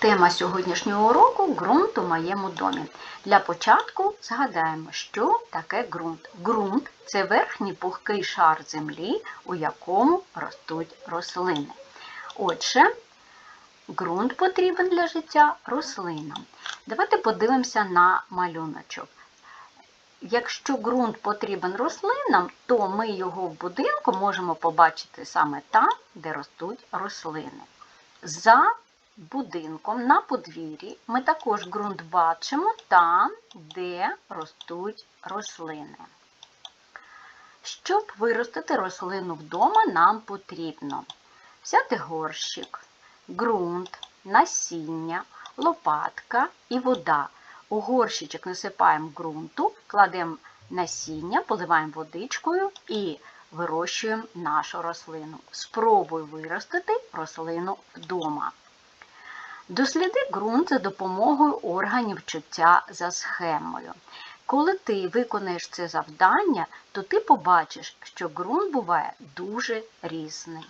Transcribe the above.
Тема сьогоднішнього уроку ґрунт у моєму домі. Для початку згадаємо, що таке ґрунт. Ґрунт це верхній пухкий шар землі, у якому ростуть рослини. Отже, ґрунт потрібен для життя рослинам. Давайте подивимося на малюночок. Якщо ґрунт потрібен рослинам, то ми його в будинку можемо побачити саме там, де ростуть рослини. За будинком на подвір'ї ми також ґрунт бачимо там, де ростуть рослини. Щоб виростити рослину вдома, нам потрібно взяти горщик, ґрунт, насіння, лопатка і вода. У горщичок насипаємо ґрунту, кладемо насіння, поливаємо водичкою і вирощуємо нашу рослину. Спробуй виростити рослину вдома. Досліди ґрунт за допомогою органів чуття за схемою. Коли ти виконаєш це завдання, то ти побачиш, що ґрунт буває дуже різний.